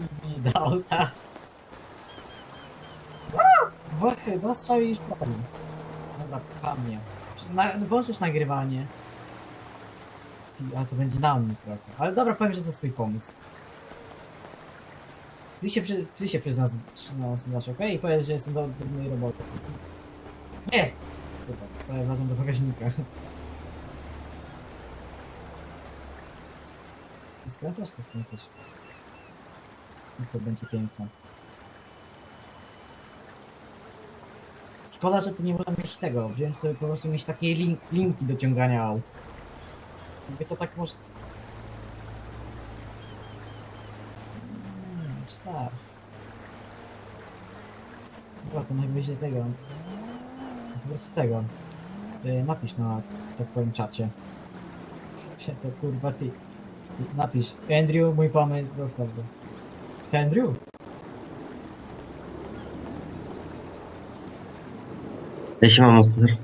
nigdy nie dał, tak? Dwa chyba strzały już prawie. Dobra, pcha mnie. Na, włącz już nagrywanie. A to będzie na mnie trochę. Ale dobra, powiem, że to twój pomysł. Ty się, przy, ty się przyznasz, znasz, okej? I powiedz, że jestem do mojej roboty. Nie! Dobra, ja wracam do bagażnika. Ty skręcasz, ty skręcasz. I to będzie piękne. Szkoda, że tu nie można mieć tego. Wziąłem sobie po prostu mieć takie lin linki do ciągania aut. Jakby to tak może... Wiem, czy tak. Dobra, to najwyżej tego. Po prostu tego. Yy, napisz na, tak powiem, czacie. Się to kurwa ty. Napisz. Andrew, mój pomysł, zostaw go. Ty Andrew? Jeśli mam monster.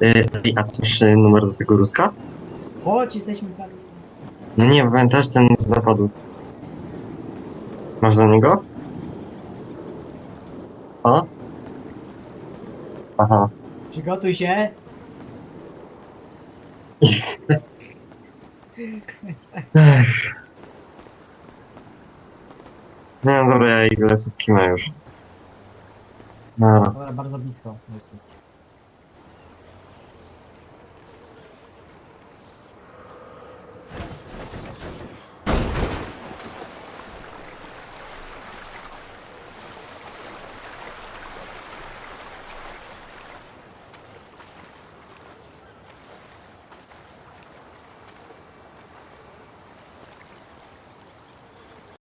Yy, a co masz y, numer do tego Ruska? Chodź, jesteśmy tam. No nie, pamiętasz ten z zapadów. Masz do niego? Co? Aha. Przygotuj się. Ech. No dobra, ja i lecę w już. Dobra. Dobra, bardzo blisko. Jest.